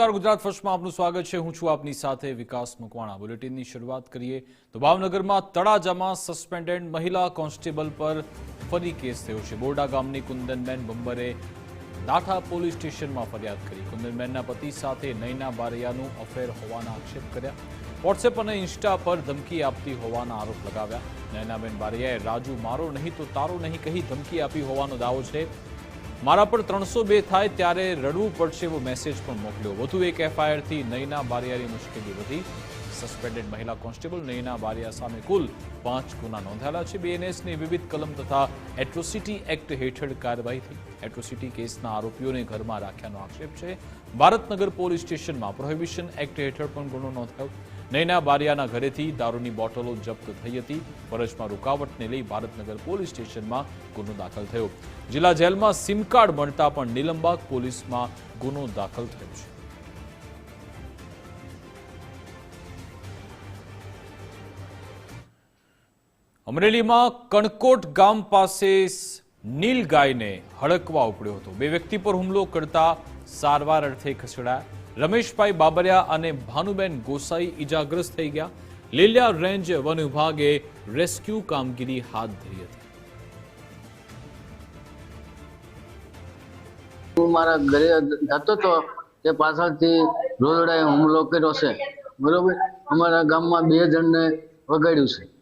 નમસ્કાર, ગુજરાત ફર્સ્ટમાં આપનું સ્વાગત છે. હું છું આપની સાથે વિકાસ મકવાણા. બુલેટિનની શરૂઆત કરીએ તો ભાવનગરમાં તળાજામાં સસ્પેન્ડેડ મહિલા કોન્સ્ટેબલ પર ફરી કેસ થયો છે. બોરડા ગામની કુંદનબેન બંબરે દાઠા પોલીસ સ્ટેશનમાં ફરિયાદ કરી. કુંદનબેનના પતિ સાથે નૈના બારૈયાનું અફેર હોવાના આક્ષેપ કર્યા. વોટ્સએપ અને ઇન્સ્ટા પર ધમકી આપતી હોવાના આરોપ લગાવ્યા. નૈનાબેન બારૈયાએ, રાજુ, મારો નહીં તો તારો નહીં, કહી ધમકી આપી હોવાનો દાવો છે. મારા પર ત્રણસો બે થાય ત્યારે રડવું પડશે એવો મેસેજ પણ મોકલ્યો. વધુ એક એફઆઈઆરથી નયના બારિયાની મુશ્કેલી વધી. સસ્પેન્ડેડ મહિલા કોન્સ્ટેબલ નયના બારિયા સામે કુલ પાંચ ગુના નોંધાયેલા છે. બીએનએસની વિવિધ કલમ તથા એટ્રોસિટી એક્ટ હેઠળ કાર્યવાહી થઈ. એટ્રોસિટી કેસના આરોપીઓને ઘરમાં રાખ્યાનો આક્ષેપ છે. ભારતનગર પોલીસ સ્ટેશનમાં પ્રોહિબિશન એક્ટ હેઠળ પણ ગુનો નોંધાયો. નૈના બારિયાના ઘરેથી દારૂની બોટલો જપ્ત થઈ હતી. ફરજમાં રૂકાવટને લઈ ભારતનગર પોલીસ સ્ટેશનમાં ગુનો દાખલ થયો. જિલ્લા જેલમાં સિમ કાર્ડ મળતા પણ નિલંબાગ પોલીસમાં ગુનો દાખલ થયો છે. અમરેલીમાં કણકોટ ગામ પાસે નીલ ગાયને હડકવા ઉપડ્યો હતો. બે વ્યક્તિ પર હુમલો કરતા સારવાર અર્થે ખસેડાયા. રમેશભાઈ બાબરિયા અને ભાનુબેન ગોસાઈ ઇજાગ્રસ્ત થઈ ગયા. લીલિયા રેન્જ વન વિભાગે રેસ્ક્યુ કામગીરી હાથ ધરી હતી. મારા ઘરે જતો હતો તે પાછળથી રોદડાએ હુમલો કર્યો છે. બરોબર? અમારા ગામમાં બે જણને વગાડ્યું છે.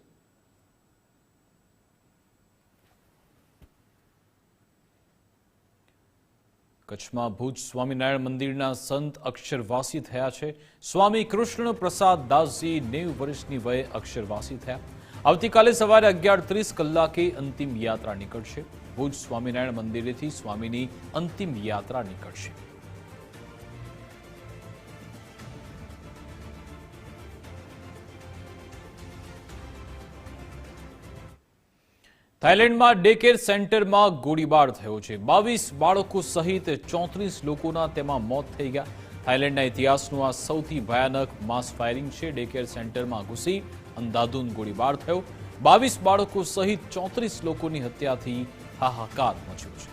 કચ્છમાં ભુજ સ્વામિનારાયણ મંદિરના સંત અક્ષરવાસી થયા છે. સ્વામી કૃષ્ણ પ્રસાદ દાસજી નેવ વર્ષની વયે અક્ષરવાસી થયા. આવતીકાલે સવારે અગિયાર ત્રીસ કલાકે અંતિમ યાત્રા નીકળશે. ભુજ સ્વામિનારાયણ મંદિરેથી સ્વામીની અંતિમ યાત્રા નીકળશે. થાઇલેન્ડમાં ડે કેર સેન્ટરમાં ગોળીબાર થયો છે. બાવીસ બાળકો સહિત ચોત્રીસ લોકોના તેમાં મોત થઈ ગયા. થાઇલેન્ડના ઇતિહાસનું આ સૌથી ભયાનક માસ ફાયરિંગ છે. ડે કેર સેન્ટરમાં ઘૂસી અંધાધૂન ગોળીબાર થયો. બાવીસ બાળકો સહિત ચોત્રીસ લોકોની હત્યાથી હાહાકાર મચ્યો છે.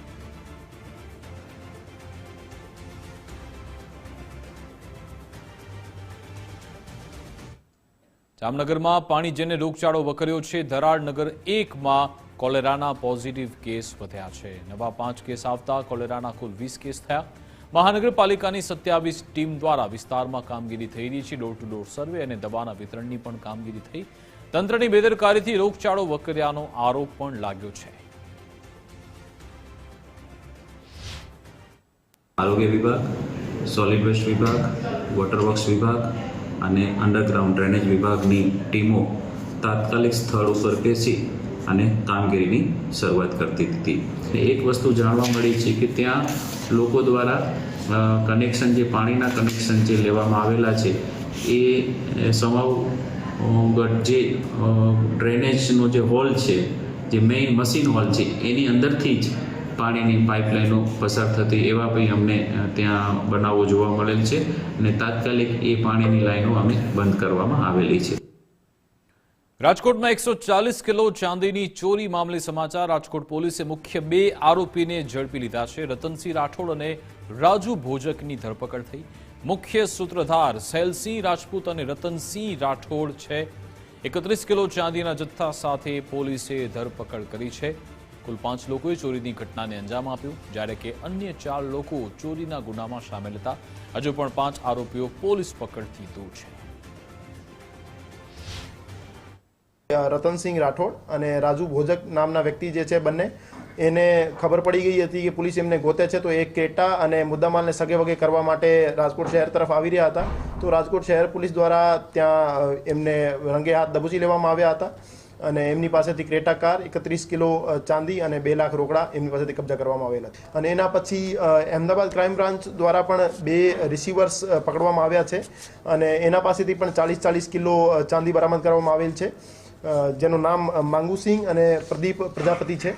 જામનગરમાં પાણીજન્ય રોગચાળો વકર્યો છે ધરાડનગર એકમાં કોલેરાના પોઝિટિવ કેસ વધ્યા છે. નવા પાંચ કેસ આવતા કોલેરાના કુલ વીસ કેસ થયા. મહાનગરપાલિકાની સત્યાવીસ ટીમ દ્વારા વિસ્તારમાં કામગીરી થઈ રહી છે. ડોર ટુ ડોર સર્વે અને દવાના વિતરણની પણ કામગીરી થઈ. તંત્રની બેદરકારીથી રોગચાળો વકર્યાનો આરોપ પણ લાગ્યો છે. આરોગ્ય વિભાગ સોલિડ વેસ્ટ વિભાગ વોટરવર્ક્સ વિભાગ અને અંડરગ્રાઉન્ડ ડ્રેનેજ વિભાગની ટીમો તાત્કાલિક સ્થળ ઉપર બેસી અને કામગીરીની શરૂઆત કરતી હતી. એક વસ્તુ જાણવા મળી છે કે ત્યાં લોકો દ્વારા કનેક્શન જે પાણીના કનેક્શન જે લેવામાં આવેલા છે, એ સમાવ જે ડ્રેનેજનો જે હોલ છે, જે મેઇન મશીન હોલ છે, એની અંદરથી જ પાણીની પાઇપલાઇનો પસાર થતી એવા બી અમને ત્યાં બનાવો જોવા મળેલ છે. અને તાત્કાલિક એ પાણીની લાઈનો અમે બંધ કરવામાં આવેલી છે. રાજકોટમાં એકસો ચાલીસ કિલો ચાંદીની ચોરી મામલે સમાચાર. રાજકોટ પોલીસે મુખ્ય બે આરોપીને ઝડપી લીધા છે. રતનસિંહ રાઠોડ અને રાજુ ભોજકની ધરપકડ થઈ. મુખ્ય સૂત્રધાર સહેલસિંહ રાજપૂત અને રતનસિંહ રાઠોડ છે. એકત્રીસ કિલો ચાંદીના જથ્થા સાથે પોલીસે ધરપકડ કરી છે. કુલ પાંચ લોકોએ ચોરીની ઘટનાને અંજામ આપ્યું. જ્યારે કે અન્ય ચાર લોકો ચોરીના ગુનામાં સામેલ હતા. હજુ પણ પાંચ આરોપીઓ પોલીસ પકડથી દૂર છે. રતનસિંહ રાઠોડ અને રાજુ ભોજક નામના વ્યક્તિ જે છે બંને, એને ખબર પડી ગઈ હતી કે પોલીસ એમને ગોતે છે. તો એ કેટા અને મુદ્દામાલને સગે વગે કરવા માટે રાજકોટ શહેર તરફ આવી રહ્યા હતા. તો રાજકોટ શહેર પોલીસ દ્વારા ત્યાં એમને રંગે હાથ દબોચી લેવામાં આવ્યા હતા અને એમની પાસેથી ક્રેટા કાર, એકત્રીસ કિલો ચાંદી અને બે લાખ રોકડા એમની પાસેથી કબજા કરવામાં આવેલા અને એના પછી અમદાવાદ ક્રાઇમ બ્રાન્ચ દ્વારા પણ બે રિસીવર્સ પકડવામાં આવ્યા છે. અને એના પાસેથી પણ ચાલીસ ચાલીસ કિલો ચાંદી બરામદ કરવામાં આવેલ છે. જેનું નામ માંગુસિંહ અને પ્રદીપ પ્રજાપતિ છે.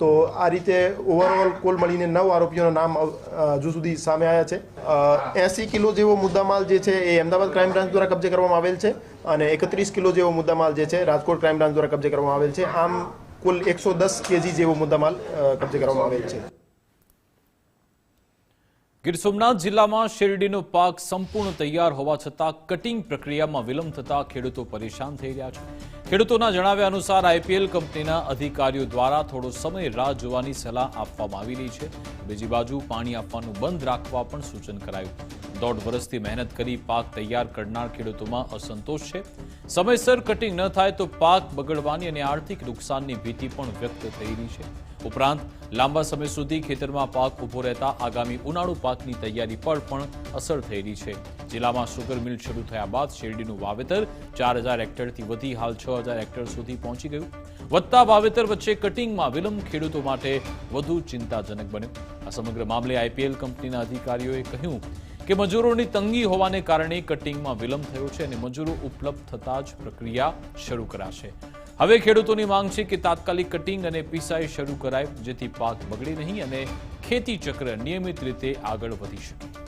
તો આ રીતે ઓવરઓલ કુલ મળીને નવ આરોપીઓના નામ હજુ સુધી સામે આવ્યા છે. એસી કિલો જેવો મુદ્દામાલ જે છે એ અમદાવાદ ક્રાઇમ બ્રાન્ચ દ્વારા કબજે કરવામાં આવેલ છે અને એકત્રીસ કિલો જેવો મુદ્દામાલ જે છે રાજકોટ ક્રાઇમ બ્રાન્ચ દ્વારા કબજે કરવામાં આવેલ છે. આમ કુલ એકસો દસ કેજી જેવો મુદ્દામાલ કબજે કરવામાં આવેલ છે. ગીર સોમનાથ જિલ્લામાં શેરડીનો પાક સંપૂર્ણ તૈયાર હોવા છતાં કટિંગ પ્રક્રિયામાં વિલંબ થતા ખેડૂતો પરેશાન થઈ રહ્યા છે. ખેડૂતોના જણાવ્યા અનુસાર આઈપીએલ કંપનીના અધિકારીઓ દ્વારા થોડો સમય રાહ જોવાની સલાહ આપવામાં આવી રહી છે. બીજી બાજુ પાણી આપવાનું બંધ રાખવા પણ સૂચન કરાયું. દોઢ વર્ષથી મહેનત કરી પાક તૈયાર કરનાર ખેડૂતોમાં અસંતોષ છે. સમયસર કટિંગ ન થાય તો પાક બગડવાની અને આર્થિક નુકસાનની ભીતિ પણ વ્યક્ત થઈ રહી છે. ઉપરાંત, લાંબા સમય સુધી ખેતરમાં પાક ઊભો રહેતા આગામી ઉનાળુ પાકની તૈયારી પર પણ અસર થઈ રહી છે. જિલ્લામાં સુગર મિલ શરૂ થયા બાદ શેરડીનું વાવેતર ચાર હજાર હેક્ટરથી વધી હાલ છ હજાર હેક્ટર સુધી પહોંચી ગયું. વધતા વાવેતર વચ્ચે કટિંગમાં વિલંબ ખેડૂતો માટે વધુ ચિંતાજનક બન્યો. આ સમગ્ર મામલે આઈપીએલ કંપનીના અધિકારીઓએ કહ્યું કે મજૂરોની તંગી હોવાને કારણે કટિંગમાં વિલંબ થયો છે અને મજૂરો ઉપલબ્ધ થતાં જ પ્રક્રિયા શરૂ કરાશે. હવે ખેડૂતોની માંગ છે કે તાત્કાલિક કટિંગ અને પીસાઈ શરૂ કરાય, જેથી પાક બગડે નહીં અને ખેતી ચક્ર નિયમિત રીતે આગળ વધી શકે.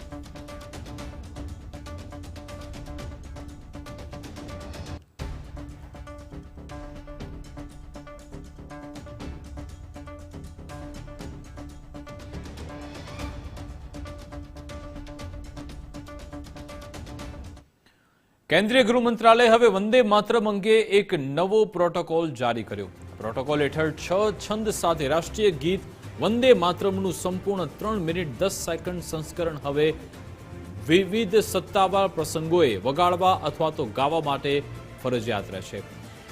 કેન્દ્રીય ગૃહ મંત્રાલય હવે વંદે માતરમ અંગે એક નવો પ્રોટોકોલ જારી કર્યો. પ્રોટોકોલ હેઠળ છ છંદ સાથે રાષ્ટ્રીય ગીત વંદે માતરમનું સંપૂર્ણ ત્રણ મિનિટ દસ સેકન્ડ સંસ્કરણ હવે વિવિધ સત્તાવાર પ્રસંગોએ વગાડવા અથવા તો ગાવા માટે ફરજિયાત રહેશે.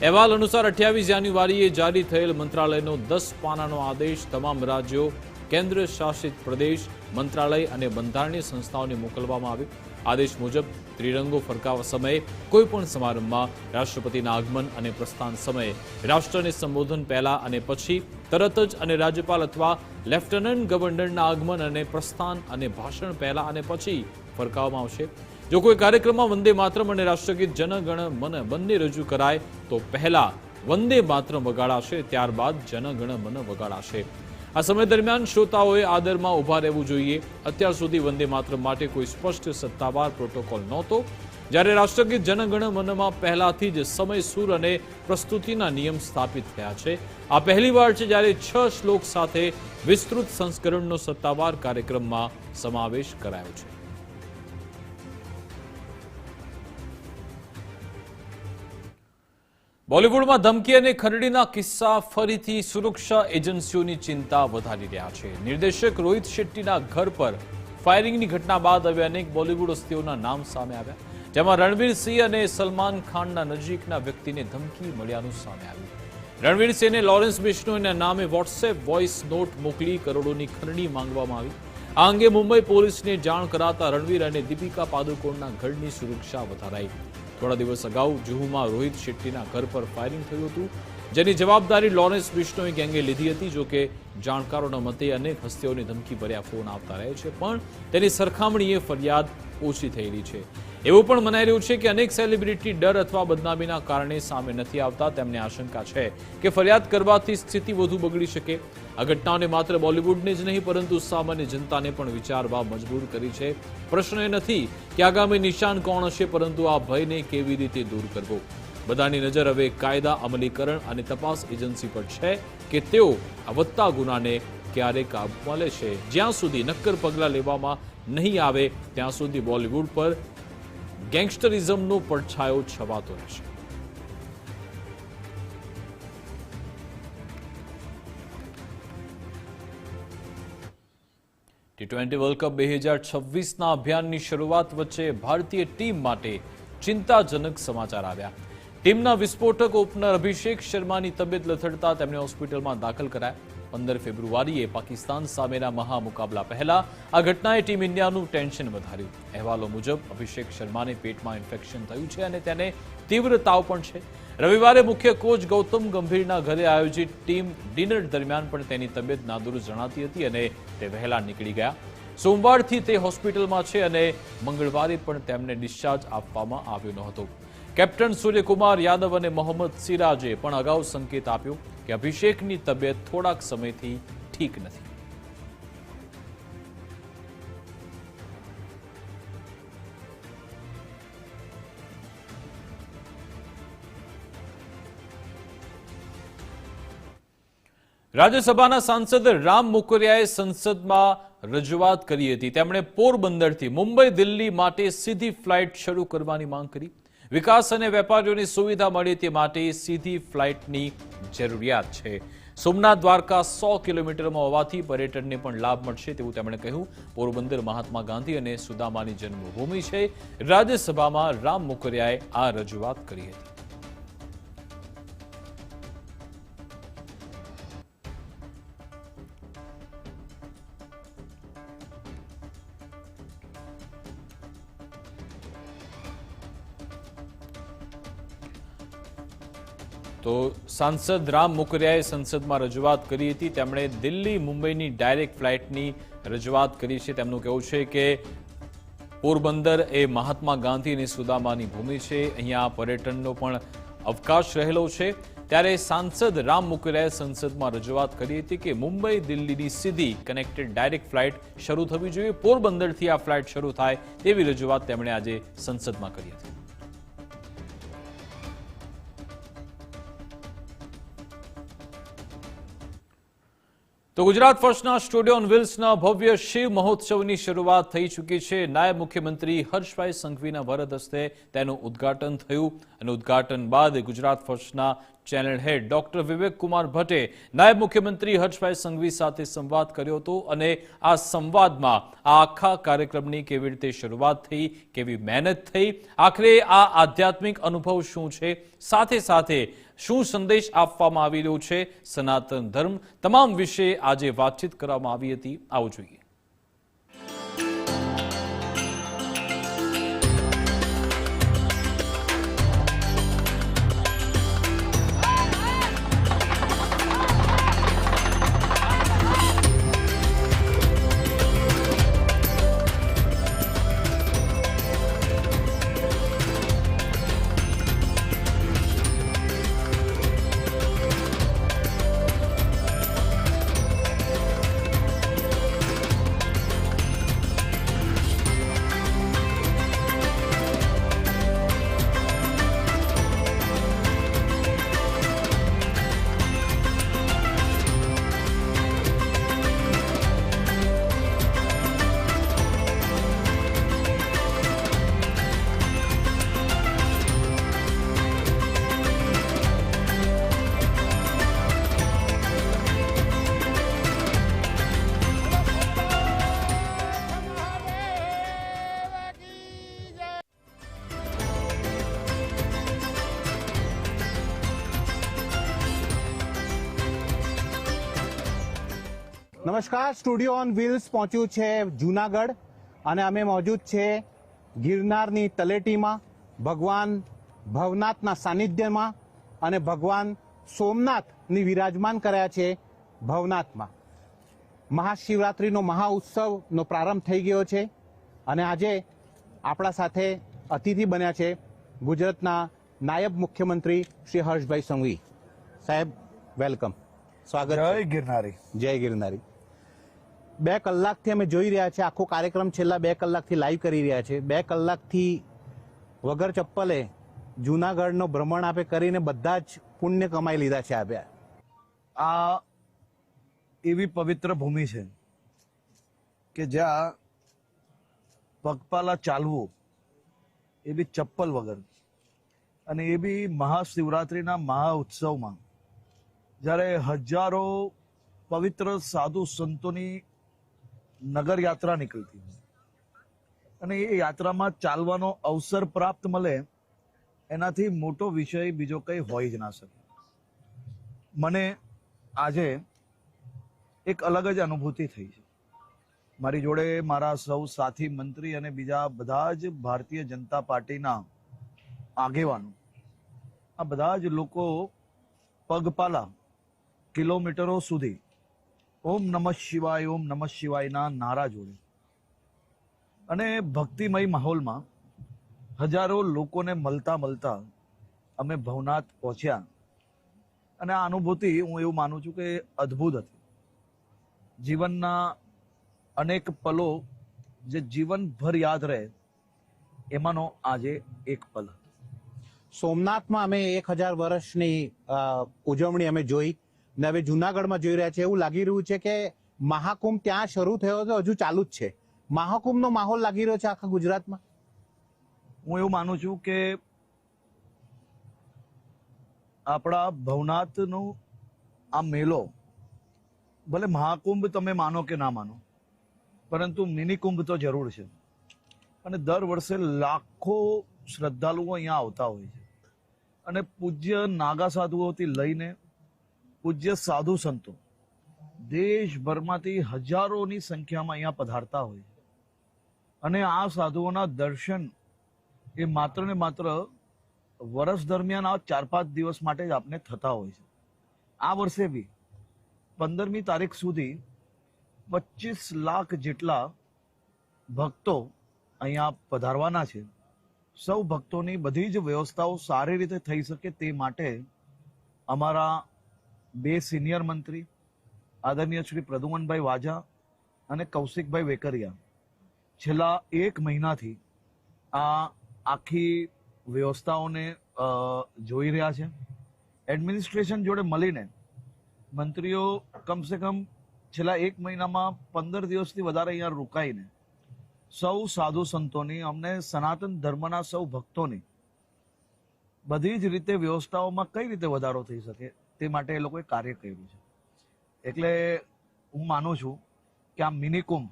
અહેવાલ અનુસાર અઠ્યાવીસ જાન્યુઆરીએ જારી થયેલ મંત્રાલયનો દસ પાનાનો આદેશ તમામ રાજ્યો કેન્દ્ર શાસિત પ્રદેશ, મંત્રાલય અને બંધારણીય સંસ્થાઓને મોકલવામાં આવ્યો. આદેશ મુજબ ત્રિરંગો ફરકાવવા સમયે કોઈપણ સમારંભમાં રાષ્ટ્રપતિના આગમન અને પ્રસ્થાન સમયે રાષ્ટ્રને સંબોધન પહેલા અને પછી તરત જ અને રાજ્યપાલ અથવા લેફ્ટનન્ટ ગવર્નરના આગમન અને પ્રસ્થાન અને ભાષણ પહેલા અને પછી ફરકાવવામાં આવશે. જો કોઈ કાર્યક્રમમાં વંદે માતરમ અને રાષ્ટ્રગીત જનગણ મન બંને રજૂ કરાય, તો પહેલા વંદે માતરમ વગાડાશે, ત્યારબાદ જનગણ મન વગાડાશે. આ સમય દરમિયાન શ્રોતાઓએ આદરમાં ઊભા રહેવું જોઈએ. અત્યાર સુધી વંદે માત્ર માટે કોઈ સ્પષ્ટ સત્તાવાર પ્રોટોકોલ નહોતો. જ્યારે રાષ્ટ્રગીત જનગણ મનમાં પહેલાથી જ સમય સૂર અને પ્રસ્તુતિના નિયમ સ્થાપિત થયા છે. આ પહેલીવાર છે જ્યારે છ શ્લોક સાથે વિસ્તૃત સંસ્કરણનો સત્તાવાર કાર્યક્રમમાં સમાવેશ કરાયો છે. બોલિવૂડમાં ધમકી અને ખરડીના કિસ્સા ફરીથી સુરક્ષા એજન્સીઓની ચિંતા વધારી રહ્યા છે. નિર્દેશક રોહિત શેટ્ટીના ઘર પર ફાયરિંગની ઘટના બાદ હવે અનેક બોલિવૂડ હસ્તીઓના નામ સામે આવ્યા, જેમાં રણવીર સિંહ અને સલમાન ખાનના નજીકના વ્યક્તિને ધમકી મળ્યાનું સામે આવ્યું. રણવીર સિંહને લોરેન્સ બિશ્નોઈના નામે વોટ્સએપ વોઇસ નોટ મોકલી કરોડોની ખરડી માંગવામાં આવી. આ અંગે મુંબઈ પોલીસને જાણ કરાતા રણવીર અને દીપિકા પાદુકોણના ઘરની સુરક્ષા વધારાઈ. થોડા દિવસ અગાઉ જુહુમાં રોહિત શેટ્ટીના ઘર પર ફાયરિંગ થયું હતું, જેની જવાબદારી લોરેન્સ બિશ્નોઈ ગેંગે લીધી હતી જો કે જાણકારોના મતે અનેક હસ્તીઓને ધમકી ભર્યા ફોન આવતા રહે છે, પણ તેની સરખામણીએ ફરિયાદ ઓછી થયેલી છે. એવું પણ મનાઈ રહ્યું છે કે અનેક સેલિબ્રિટી ડર અથવા બદનામીના કારણે સામે નથી આવતા. તેમને આશંકા છે કે ફરિયાદ કરવાથી સ્થિતિ વધુ બગડી શકે. આ ઘટનાઓને માત્ર બોલિવૂડને જ નહીં, પરંતુ સામાન્ય જનતાને પણ વિચારવા મજબૂર કરી છે. પ્રશ્ન એ નથી કે આગામી નિશાન કોણ હશે, પરંતુ આ ભયને કેવી રીતે દૂર કરવો? બધાની નજર હવે કાયદા અમલીકરણ અને તપાસ એજન્સી પર છે કે તેઓ આ વધતા ગુનાને ક્યારે કાબૂમાં લે છે જ્યાં સુધી નક્કર પગલાં લેવામાં નહીં આવે, ત્યાં સુધી બોલિવૂડ પર ગેંગસ્ટરિઝમનો પડછાયો છવાતો રહેશે. ટી ટ્વેન્ટી વર્લ્ડ કપ બે હજાર છવ્વીસના અભિયાનની શરૂઆત વચ્ચે ભારતીય ટીમ માટે ચિંતાજનક સમાચાર આવ્યા. ટીમના વિસ્ફોટક ઓપનર અભિષેક શર્માની તબિયત લથડતા તેમને હોસ્પિટલમાં દાખલ કરાયા. પંદર ફેબ્રુઆરીએ પાકિસ્તાન સામેના મહામુકાબલા પહેલા આ ઘટનાએ ટીમ ઇન્ડિયાનું ટેન્શન વધાર્યું. અહેવાલો મુજબ, અભિષેક શર્માને પેટમાં ઇન્ફેક્શન થયું છે અને તેને તીવ્ર તાવ પણ છે. રવિવારે મુખ્ય કોચ ગૌતમ ગંભીરના ઘરે આયોજિત ટીમ ડિનર દરમિયાન પણ તેની તબિયત નાદુરસ્ત જણાતી હતી અને તે વહેલા નીકળી ગયા. સોમવારથી તે હોસ્પિટલમાં છે અને મંગળવારે પણ તેમને ડિસ્ચાર્જ આપવામાં આવ્યો ન હતો કેપ્ટન સૂર્યકુમાર યાદવ અને મોહમ્મદ સિરાજે પણ અગાઉ સંકેત આપ્યો. કે અભિષેકની તબિયત થોડાક સમયથી ઠીક નથી. રાજ્યસભાના સાંસદ રામ મોકરિયાએ સંસદમાં રજૂઆત કરી હતી. તેમણે પોરબંદરથી મુંબઈ દિલ્હી માટે સીધી ફ્લાઇટ શરૂ કરવાની માંગ કરી. વિકાસ અને વેપારીઓની સુવિધા મળે તે માટે સીધી ફ્લાઇટની જરૂરિયાત છે. સોમનાથ દ્વારકા સો કિલોમીટરમાં હોવાથી પર્યટનને પણ લાભ મળશે તેવું તેમણે કહ્યું. પોરબંદર મહાત્મા ગાંધી અને સુદામાની જન્મભૂમિ છે. રાજ્યસભામાં રામ મોકરિયાએ આ રજૂઆત કરી હતી. તો સાંસદ રામ મુકરિયાએ સંસદમાં રજૂઆત કરી હતી. તેમણે દિલ્હી મુંબઈની ડાયરેક્ટ ફ્લાઇટની રજૂઆત કરી છે. તેમનું કહેવું છે કે પોરબંદર એ મહાત્મા ગાંધી અને સુદામાની ભૂમિ છે. અહીંયા પર્યટનનો પણ અવકાશ રહેલો છે. ત્યારે સાંસદ રામ મુકરિયાએ સંસદમાં રજૂઆત કરી હતી કે મુંબઈ દિલ્હીની સીધી કનેક્ટેડ ડાયરેક્ટ ફ્લાઇટ શરૂ થવી જોઈએ. પોરબંદરથી આ ફ્લાઇટ શરૂ થાય તેવી રજૂઆત તેમણે આજે સંસદમાં કરી હતી. તો ગુજરાત ફર્સ્ટના સ્ટુડિયો ઓન વ્હીલ્સના ભવ્ય શિવ મહોત્સવની શરૂઆત થઈ ચૂકી છે. નાયબ મુખ્યમંત્રી હર્ષભાઈ સંઘવીના વરદ હસ્તે તેનું ઉદ્ઘાટન થયું અને ઉદ્ઘાટન બાદ Gujarat ફર્સ્ટના channel head doctor Vivek Kumar ભટ્ટે નાયબ મુખ્યમંત્રી હર્ષભાઈ સંઘવી સાથે સંવાદ કર્યો હતો અને આ સંવાદમાં આ આખા કાર્યક્રમની કેવી રીતે શરૂઆત થઈ, કેવી મહેનત થઈ, આખરે આ આધ્યાત્મિક અનુભવ શું છે? સાથે સાથે શું સંદેશ આપવામાં આવી રહ્યો છે? સનાતન ધર્મ તમામ વિશે આજે વાતચીત કરવામાં આવી હતી. આવું જોઈએ. નમસ્કાર સ્ટુડિયો ઓન વ્હીલ્સ પહોંચ્યું છે જુનાગઢ અને અમે મોજૂદ છે ગિરનારની તલેટીમાં ભગવાન ભવનાથના સાનિધ્યમાં અને ભગવાન સોમનાથની વિરાજમાન કર્યા છે ભવનાથમાં. મહાશિવરાત્રિનો મહાઉત્સવનો પ્રારંભ થઈ ગયો છે અને આજે આપણા સાથે અતિથિ બન્યા છે ગુજરાતના નાયબ મુખ્યમંત્રી શ્રી હર્ષભાઈ સંઘવી. સાહેબ વેલકમ. સ્વાગત જય ગિરનારી. જય ગિરનારી. બે કલાકથી અમે જોઈ રહ્યા છે આખો કાર્યક્રમ છેલ્લા બે કલાકથી લાઈવ કરી રહ્યા છે બે કલાકથી વગર ચપ્પલે જૂનાગઢનો ભ્રમણ આપે કરીને બધા જ પુણ્ય કમાઈ લીધા છે આપ્યા. આ એવી પવિત્ર ભૂમિ છે કે જ્યાં પગપાલા ચાલવું એ બી ચપ્પલ વગર. અને એ બી મહાશિવરાત્રિના મહા ઉત્સવમાં. જ્યારે હજારો પવિત્ર સાધુ સંતોની નગર યાત્રા નીકળતી અને એ યાત્રામાં ચાલવાનો અવસર પ્રાપ્ત મળે, એનાથી મોટો વિષય બીજો કંઈ હોય જ ના શકે. મને આજે એક અલગ જ અનુભૂતિ થઈ છે. મારી જોડે મારા સૌ સાથી, મંત્રી અને બીજા બધા જ ભારતીય જનતા પાર્ટીના આગેવાનો. આ બધા જ લોકો પગપાલા કિલોમીટરો સુધી ઓમ નમઃ શિવાય, ઓમ નમઃ શિવાયના નારા જોડે. અને ભક્તિમય માહોલમાં હજારો લોકોને મળતા મળતા અમે ભવનાથ પહોંચ્યા. અને આ અનુભૂતિ હું એવું માનું છું કે અદ્ભુત હતી. જીવનના અનેક પલો જે જીવનભર યાદ રહે, એમાંનો આજે એક પલ. સોમનાથમાં અમે એક હજાર વર્ષની ઉજવણી અમે જોઈ. ને હવે જુનાગઢમાં જોઈ રહ્યા છે, એવું લાગી રહ્યું છે કે મહાકુંભ ત્યાં શરૂ થયો તો હજુ ચાલુ જ છે. મહાકુંભનો માહોલ લાગી રહ્યો છે આખા ગુજરાતમાં? હું એવું માનું છું કે આપણા ભવનાથનો આ મેલો, ભલે મહાકુંભ તમે માનો કે ના માનો, પરંતુ મિની કુંભ તો જરૂર છે. અને દર વર્ષે લાખો શ્રદ્ધાળુઓ અહીંયા આવતા હોય છે. અને પૂજ્ય નાગા સાધુઓથી લઈને પૂજ્ય સાધુ સંતો દેશભરમાંથી હજારોની સંખ્યામાં અહીંયા પધારતા હોય. છે અને આ સાધુઓના દર્શન એ માત્ર ને માત્ર વર્ષ દરમિયાન આ ચાર પાંચ દિવસ માટે જ આપને થતા હોય છે. આ વર્ષે બી પંદરમી તારીખ સુધી પચીસ લાખ જેટલા ભક્તો અહીંયા પધારવાના છે. સૌ ભક્તોની બધી જ વ્યવસ્થાઓ સારી રીતે થઈ શકે તે માટે અમારા બે સિનિયર મંત્રી, આદરણીય શ્રી પ્રદુમનભાઈ વાજા અને કૌશિકભાઈ વેકરિયા. છેલ્લા એક મહિનાથી આ આખી વ્યવસ્થાઓને જોઈ રહ્યા છે. એડમિનિસ્ટ્રેશન જોડે મળીને મંત્રીઓ કમસે કમ છેલ્લા એક મહિનામાં પંદર દિવસથી વધારે અહીંયા રોકાઈને સૌ સાધુ સંતોની, અમને સનાતન ધર્મના સૌ ભક્તોની બધી જ રીતે વ્યવસ્થાઓમાં કઈ રીતે વધારો થઈ શકે? તે માટે એ લોકોએ કાર્ય કર્યું છે. એટલે હું માનું છું કે આ મિનિકુંભ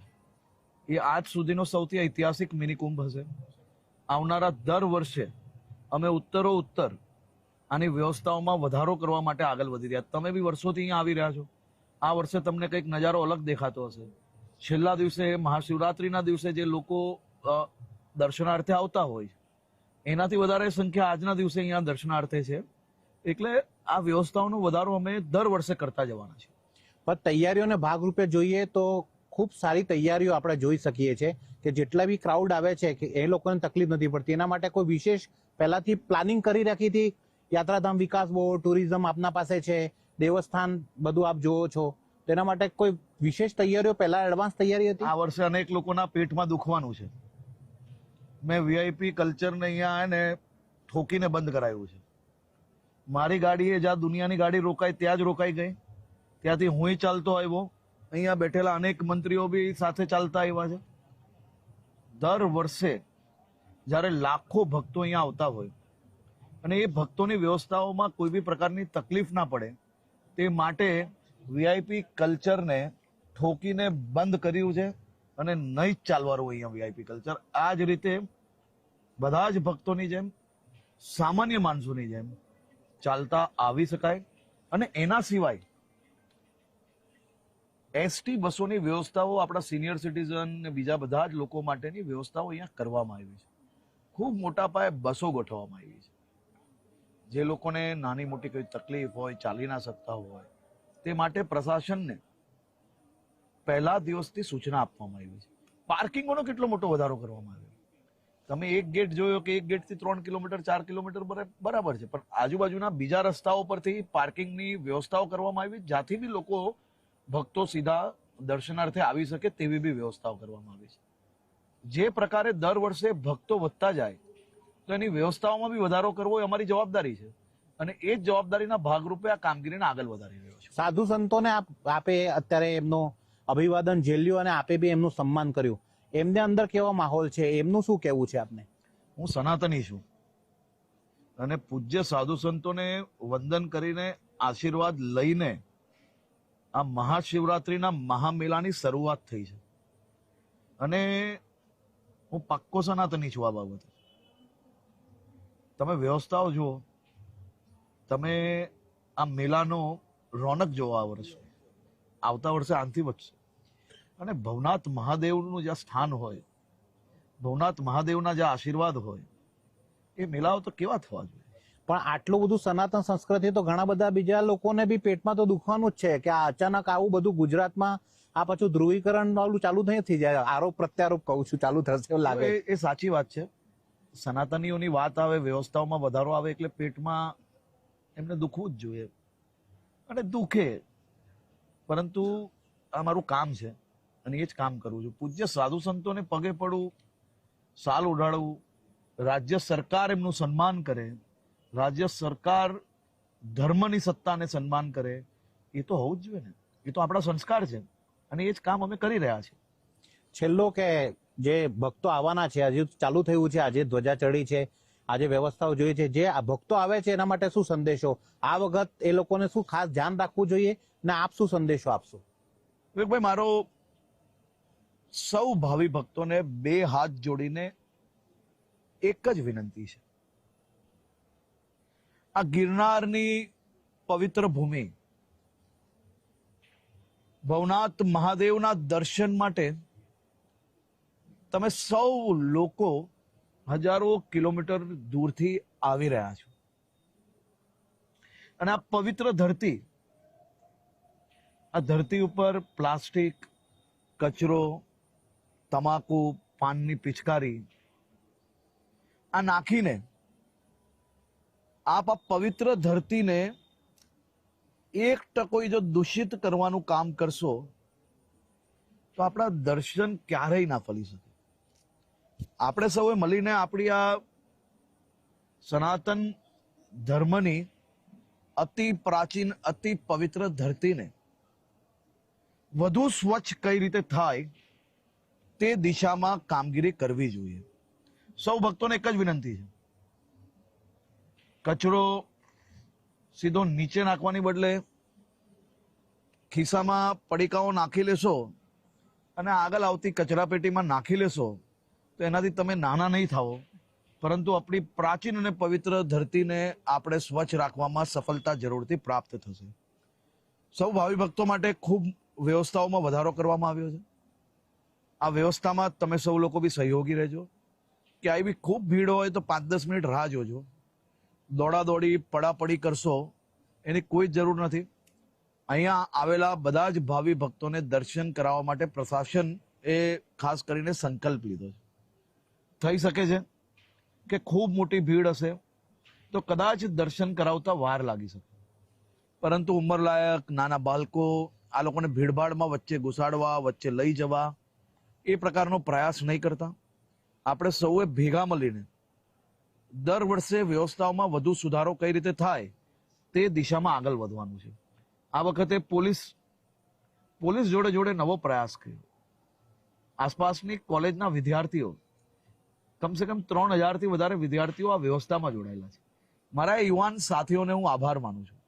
એ આજ સુધીનો સૌથી ઐતિહાસિક મિનિકુંભ હશે. આવનારા દર વર્ષે અમે ઉત્તરો ઉત્તર આની વ્યવસ્થાઓમાં વધારો કરવા માટે આગળ વધી રહ્યા. તમે બી વર્ષોથી અહીંયા આવી રહ્યા છો. આ વર્ષે તમને કંઈક નજારો અલગ દેખાતો હશે. છેલ્લા દિવસે મહાશિવરાત્રિના દિવસે જે લોકો દર્શનાર્થે આવતા હોય, એનાથી વધારે સંખ્યા આજના દિવસે અહીંયા દર્શનાર્થે છે. એટલે આ વ્યવસ્થાઓનો વધારો અમે દર વર્ષે કરતા જવાના છે પણ તૈયારીઓને ભાગરૂપે જોઈએ તો ખૂબ સારી તૈયારીઓ આપણે જોઈ શકીએ છીએ કે જેટલા બી ક્રાઉડ આવે છે કે એ લોકોને તકલીફ નથી પડતી. એના માટે કોઈ વિશેષ પહેલાથી પ્લાનિંગ કરી રાખી હતી. યાત્રાધામ વિકાસ બોર્ડ ટુરિઝમ આપના પાસે છે દેવસ્થાન બધું આપ જોવો છો. તેના માટે કોઈ વિશેષ તૈયારીઓ પહેલા એડવાન્સ તૈયારી હતી? આ વર્ષે અનેક લોકોના પેટમાં દુખવાનું છે. મેં વીઆઈપી કલ્ચરને અહીંયા એને ઠોકીને બંધ કરાયું છે. મારી ગાડી એ જ્યાં દુનિયાની ગાડી રોકાય ત્યાં જ રોકાઈ ગઈ. ત્યાંથી હું ચાલતો આવ્યો. અહીંયા બેઠેલા અનેક મંત્રીઓ બી સાથે ચાલતા આવ્યા છે. દર વર્ષે જ્યારે લાખો ભક્તો અહીંયા આવતા હોય અને એ ભક્તોની વ્યવસ્થાઓમાં કોઈ બી પ્રકારની તકલીફ ના પડે, તે માટે વીઆઈપી કલ્ચરને ઠોકીને બંધ કર્યું છે અને નહીં જ ચાલવાનું અહીંયા વીઆઈપી કલ્ચર. આ જ રીતે બધા જ ભક્તોની જેમ, સામાન્ય માણસોની જેમ ચાલતા આવી શકાય અને એના સિવાય એસટી બસોની વ્યવસ્થાઓ આપણા સિનિયર સિટીઝન ને બીજા બધા જ લોકો માટેની વ્યવસ્થાઓ અહીંયા કરવામાં આવી છે. ખૂબ મોટા પાયે બસો ગોઠવવામાં આવી છે. જે લોકોને નાની મોટી કોઈ તકલીફ હોય, ચાલી ના શકતા હોય, તે માટે પ્રશાસનને પહેલા દિવસથી સૂચના આપવામાં આવી છે. પાર્કિંગોનો કેટલો મોટો વધારો કરવામાં આવ્યો? તમે એક ગેટ જોયો કે એક ગેટથી ત્રણ કિલોમીટર, ચાર કિલોમીટર બરા- બરાબર છે. પણ આજુબાજુના બીજા રસ્તાઓ પરથી પાર્કિંગની વ્યવસ્થાઓ કરવામાં આવી, જ્યાંથી બી લોકો ભક્તો સીધા દર્શનાર્થે આવી શકે તેવી બી વ્યવસ્થાઓ કરવામાં આવી છે. જે પ્રકારે દર વર્ષે ભક્તો વધતા જાય, તો એની વ્યવસ્થાઓમાં બી વધારો કરવો એ અમારી જવાબદારી છે. અને એ જ જવાબદારીના ભાગરૂપે આ કામગીરીને આગળ વધારી રહ્યો છે. સાધુ સંતોને આપે અત્યારે એમનો અભિવાદન ઝેલ્યું અને આપે બી એમનું સન્માન કર્યું. એમને અંદર કેવો માહોલ છે? એમનું શું કહેવું છે આપને? હું સનાતની છું. અને પૂજ્ય સાધુ સંતોને વંદન કરીને આશીર્વાદ લઈને આ મહાશિવરાત્રિના મહામેળાની શરૂઆત થઈ છે. અને હું પાક્કો સનાતની છું આ બાબતે. તમે વ્યવસ્થાઓ જુઓ. તમે આ મેળાનો રોનક જોવા આ વર્ષે. આવતા વર્ષે આનથી વધશે. અને ભવનાથ મહાદેવનું જ્યાં સ્થાન હોય ભવનાથ મહાદેવના જે આશીર્વાદ હોય એ મેળાઓ તો કેવા થવા જોઈએ? પણ આટલું બધું સનાતન સંસ્કૃતિ તો ઘણા બધા બીજા લોકોને બી પેટમાં તો દુખવાનું જ છે કે આ અચાનક આવું બધું ગુજરાતમાં આ પાછું ધ્રુવીકરણ વાળું ચાલુ નહીં થઈ જાય. આરોપ પ્રત્યારોપ કહું છું ચાલુ થશે એવું લાગે. એ- એ સાચી વાત છે. સનાતનીઓની વાત આવે વ્યવસ્થાઓમાં વધારો આવે એટલે પેટમાં એમને દુખવું જ જોઈએ. અને દુખે. પરંતુ આ મારું કામ છે. અને એ જ કામ કરું છું. પૂજ્ય સાધુ સંતોને પગે પડવું સાલ ઉડાડવું રાજ્ય સરકાર એમનું સન્માન કરે રાજ્ય સરકાર ધર્મની સત્તાને સન્માન કરે એ તો હોવું જ જોઈએ ને. એ તો આપણા સંસ્કાર છે અને એ જ કામ અમે કરી રહ્યા છીએ. છેલ્લો કે જે ભક્તો આવવાના છે હજુ ચાલુ થયું છે આજે ધ્વજા ચડી છે આજે વ્યવસ્થાઓ જોઈ છે જે આ ભક્તો આવે છે એના માટે શું સંદેશો? આ વખત એ લોકોને શું ખાસ ધ્યાન રાખવું જોઈએ ને આપ શું સંદેશો આપશો? વિવેકભાઈ મારો સૌ ભાવિ ભક્તોને બે હાથ જોડીને એક જ વિનંતી છે. આ ગિરનારની પવિત્ર ભૂમિ ભવનાથ મહાદેવના દર્શન માટે તમે સૌ લોકો હજારો કિલોમીટર દૂરથી આવી રહ્યા છો. અને આ પવિત્ર ધરતી, આ ધરતી ઉપર પ્લાસ્ટિક, કચરો તમાકુ, પાનની પિચકારી, આ નાખીને આપ પવિત્ર ધરતીને એક ટકો જો દૂષિત કરવાનું કામ કરશો, તો આપણા દર્શન ક્યારેય ના ફલી શકે. આપણે સૌએ મળીને આપણી આ સનાતન ધર્મની અતિ પ્રાચીન, અતિ પવિત્ર ધરતીને વધુ સ્વચ્છ કઈ રીતે થાય તે દિશામાં કામગીરી કરવી જોઈએ. સૌ ભક્તોને એક જ વિનંતી છે. કચરો સીધો નીચે નાખવાની બદલે ખિસ્સામાં પડીકાઓ નાખી લેશો અને આગળ આવતી કચરાપેટીમાં નાખી લેશો, તો એનાથી તમે નાના નહીં થાઓ. પરંતુ આપણી પ્રાચીન અને પવિત્ર ધરતીને આપણે સ્વચ્છ રાખવામાં સફળતા જરૂરથી પ્રાપ્ત થશે. સૌ ભાવિ ભક્તો માટે ખૂબ વ્યવસ્થાઓમાં વધારો કરવામાં આવ્યો છે. આ વ્યવસ્થામાં તમે સૌ લોકો બી સહયોગી રહેજો. કે બી ખૂબ ભીડ હોય તો પાંચ દસ મિનિટ રાહ જોજો. દોડા દોડી પડાપડી કરશો, એની કોઈ જરૂર નથી. અહીંયા આવેલા બધા જ ભાવિ ભક્તોને દર્શન કરાવવા માટે પ્રશાસન એ ખાસ કરીને સંકલ્પ લીધો છે. થઈ શકે છે કે ખૂબ મોટી ભીડ હશે તો કદાચ દર્શન કરાવતા વાર લાગી શકે. પરંતુ ઉંમરલાયક નાના બાળકો આ લોકોને ભીડભાડમાં વચ્ચે ઘુસાડવા, વચ્ચે લઈ જવા એ પ્રકારનો પ્રયાસ નહીં કરતા. આપણે સૌએ ભેગા મળીને દર વર્ષે વ્યવસ્થાઓમાં વધુ સુધારો કઈ રીતે થાય તે દિશામાં આગળ વધવાનું છે. આ વખતે પોલીસ પોલીસ જોડે જોડે નવો પ્રયાસ કર્યો. આસપાસની કોલેજના વિદ્યાર્થીઓ, કમસે કમ ત્રણ હજારથી વધારે વિદ્યાર્થીઓ આ વ્યવસ્થામાં જોડાયેલા છે. મારા યુવાન સાથીઓને હું આભાર માનું છું.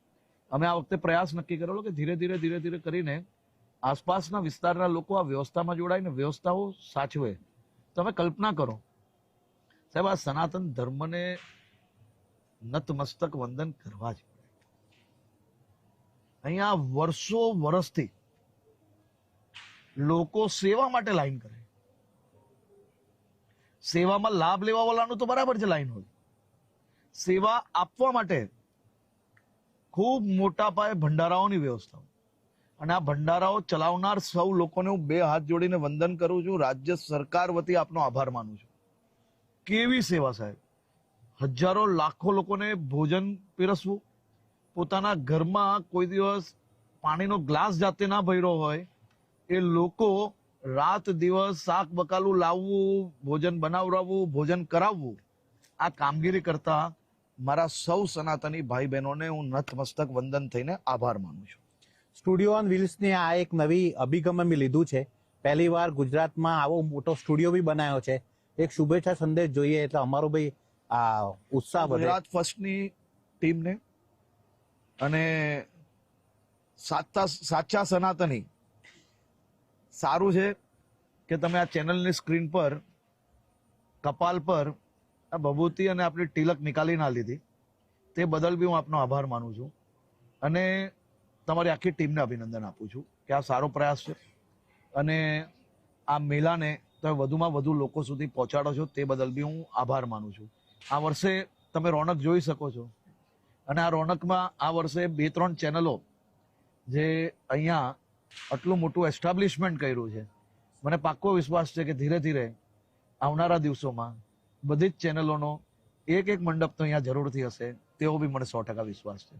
અમે આ વખતે પ્રયાસ નક્કી કરેલો કે ધીરે ધીરે ધીરે ધીરે કરીને આસપાસના વિસ્તારના લોકો આ વ્યવસ્થામાં જોડાઈને વ્યવસ્થાઓ સાચવે. તમે કલ્પના કરો. સાહેબ, આ સનાતન ધર્મને નતમસ્તક વંદન કરવા જ અહીંયા વર્ષો વર્ષથી લોકો સેવા માટે લાઈન કરે. સેવામાં લાભ લેવા વાળાનું તો બરાબર છે લાઈન હોય. સેવા આપવા માટે ખૂબ મોટા પાયે ભંડારાઓની વ્યવસ્થા અને આ ભંડારાઓ ચલાવનાર સૌ લોકોને હું બે હાથ જોડીને વંદન કરું છું. રાજ્ય સરકાર વતી આપનો આભાર માનું છું. કેવી સેવા સાહેબ? હજારો લાખો લોકોને ભોજન પીરસવું. પોતાના ઘરમાં કોઈ દિવસ પાણીનો ગ્લાસ જાતે ના ભર્યો હોય. એ લોકો રાત દિવસ શાક બકાલું લાવવું, ભોજન બનાવડાવવું ભોજન કરાવવું. આ કામગીરી કરતા મારા સૌ સનાતની ભાઈ બહેનોને હું નતમસ્તક વંદન થઈને આભાર માનું છું. સ્ટુડિયો ઓન વ્હીલ્સની આ એક નવી અભિગમ અમે લીધું છે. પહેલી વાર ગુજરાતમાં આવો મોટો સ્ટુડિયો બી બનાવ્યો છે. એક શુભેચ્છા સંદેશ જોઈએ એટલે અમારો ભાઈ આ ઉત્સાહ ગુજરાત ફર્સ્ટની ટીમને અને સાચા સાચા સનાતની સારું છે કે તમે આ ચેનલની સ્ક્રીન પર, કપાલ પર, આ ભભૂતિ અને આપણી તિલક નીકાળી ના લીધી. તે બદલ બી હું આપનો આભાર માનું છું. અને તમારી આખી ટીમને અભિનંદન આપું છું કે આ સારો પ્રયાસ છે. અને આ મેળાને તમે વધુમાં વધુ લોકો સુધી પહોંચાડો છો તે બદલ બી હું આભાર માનું છું. આ વર્ષે તમે રોનક જોઈ શકો છો. અને આ રોનકમાં આ વર્ષે બે ત્રણ ચેનલો જે અહીંયા આટલું મોટું એસ્ટાબ્લિશમેન્ટ કર્યું છે. મને પાક્કો વિશ્વાસ છે કે ધીરે ધીરે આવનારા દિવસોમાં બધી જ ચેનલોનો એક એક મંડપ તો અહીંયા જરૂરથી હશે તેવો બી મને સો ટકા વિશ્વાસ છે.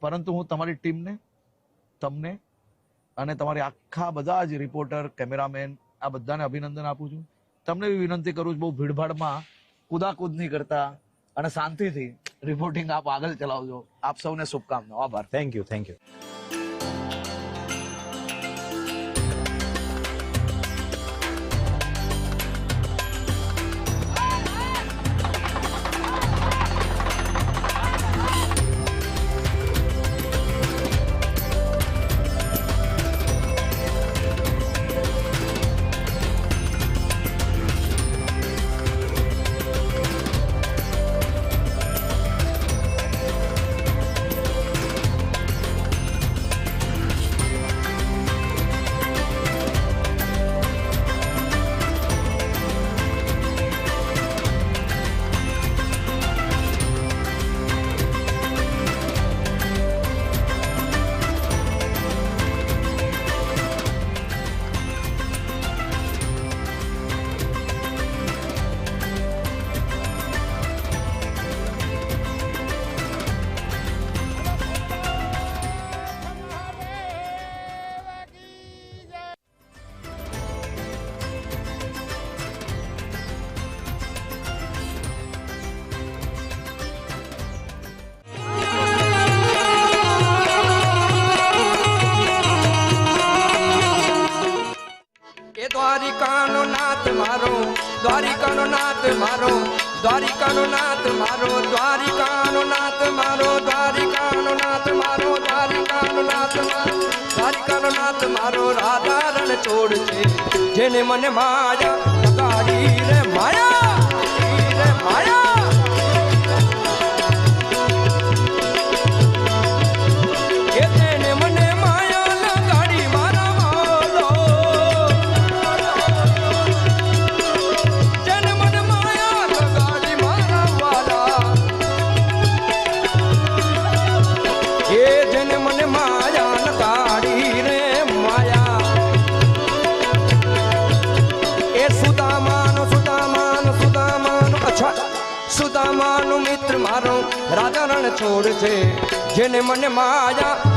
પરંતુ હું તમારી ટીમને તમને અને તમારી આખા બધા જ રિપોર્ટર કેમેરામેન આ બધાને અભિનંદન આપું છું. તમને બી વિનંતી કરું છું બહુ ભીડભાડમાં કુદાકુદ નહીં કરતા અને શાંતિથી રિપોર્ટિંગ આપ આગળ ચલાવજો. આપ સૌને શુભકામનાઓ. આભાર. થેન્ક યુ થેન્ક યુ જેને મને માયા